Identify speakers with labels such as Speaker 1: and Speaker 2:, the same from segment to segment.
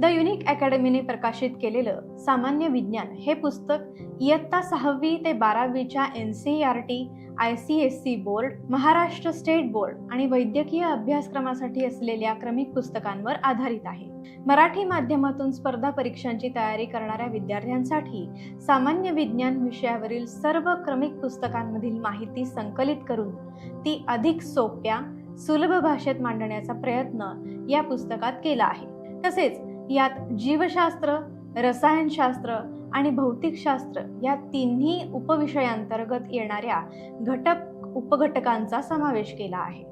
Speaker 1: The unique अकॅडमीने प्रकाशित केलेलं सामान्य विज्ञान हे पुस्तक इयत्ता सहावी ते बारावीच्या N C R T I C S C board Maharashtra state board आणि वैद्यकीय अभ्यासक्रमासाठी असलेल्या क्रमिक पुस्तकांवर आधारित आहे. मराठी माध्यमातून स्पर्धा परीक्षांची तयारी करणाऱ्या विद्यार्थ्यांसाठी सामान्य विज्ञान विषयावरील सर्व क्रमिक पुस्तकांमधील माहिती संकलित करून ती अधिक सोप्या सुलभ भाषेत मांडण्याचा प्रयत्न या पुस्तकात केला आहे. तसेच यात जीवशास्त्र रसायनशास्त्र आणि भौतिकशास्त्र या तिन्ही उपविषयांतर्गत येणाऱ्या घटक उपघटकांचा समावेश केला आहे.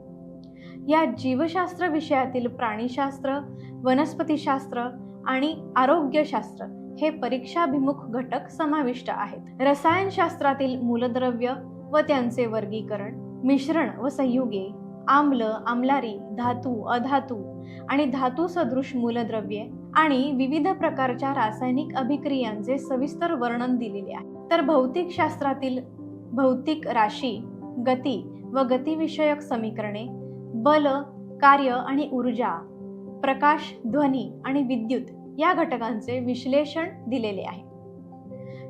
Speaker 1: या जीवशास्त्र विषयातील प्राणीशास्त्र वनस्पतीशास्त्र आणि आरोग्यशास्त्र हे परीक्षाभिमुख घटक समाविष्ट आहेत. रसायनशास्त्रातील मूलद्रव्य व त्यांचे वर्गीकरण मिश्रण व संयुगे आम्ल आम्लारी धातू अधातू आणि धातू सदृश मूलद्रव्ये आणि विविध प्रकारच्या रासायनिक अभिक्रियांचे सविस्तर वर्णन दिलेले आहे. तर भौतिकशास्त्रातील भौतिक राशी गती व गतिविषयक समीकरणे बल कार्य आणि ऊर्जा प्रकाश ध्वनी आणि विद्युत या घटकांचे विश्लेषण दिलेले आहे.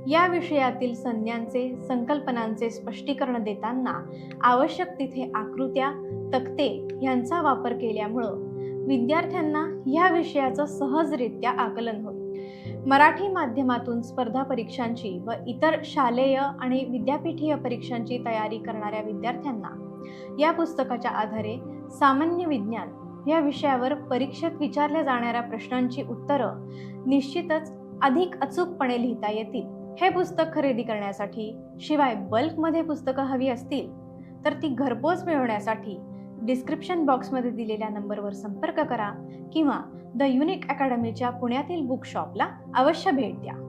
Speaker 1: या विषयातील संज्ञांचे संकल्पनांचे स्पष्टीकरण देताना आवश्यक तिथे आकृत्या तक्ते यांचा वापर केल्यामुळं विद्यार्थ्यांना ह्या विषयाचं सहजरित्या आकलन होईल. मराठी माध्यमातून स्पर्धा परीक्षांची व इतर शालेय आणि विद्यापीठीय परीक्षांची तयारी करणाऱ्या विद्यार्थ्यांना या पुस्तकाच्या आधारे सामान्य विज्ञान या विषयावर परीक्षेत विचारल्या जाणाऱ्या प्रश्नांची उत्तरं निश्चितच अधिक अचूकपणे लिहिता येतील. हे पुस्तक खरेदी करण्यासाठी शिवाय बल्कमध्ये पुस्तकं हवी असतील तर ती घरपोच मिळवण्यासाठी डिस्क्रिप्शन बॉक्समध्ये दिलेल्या नंबरवर संपर्क करा किंवा द युनिक अकॅडमीच्या पुण्यातील बुकशॉपला अवश्य भेट द्या.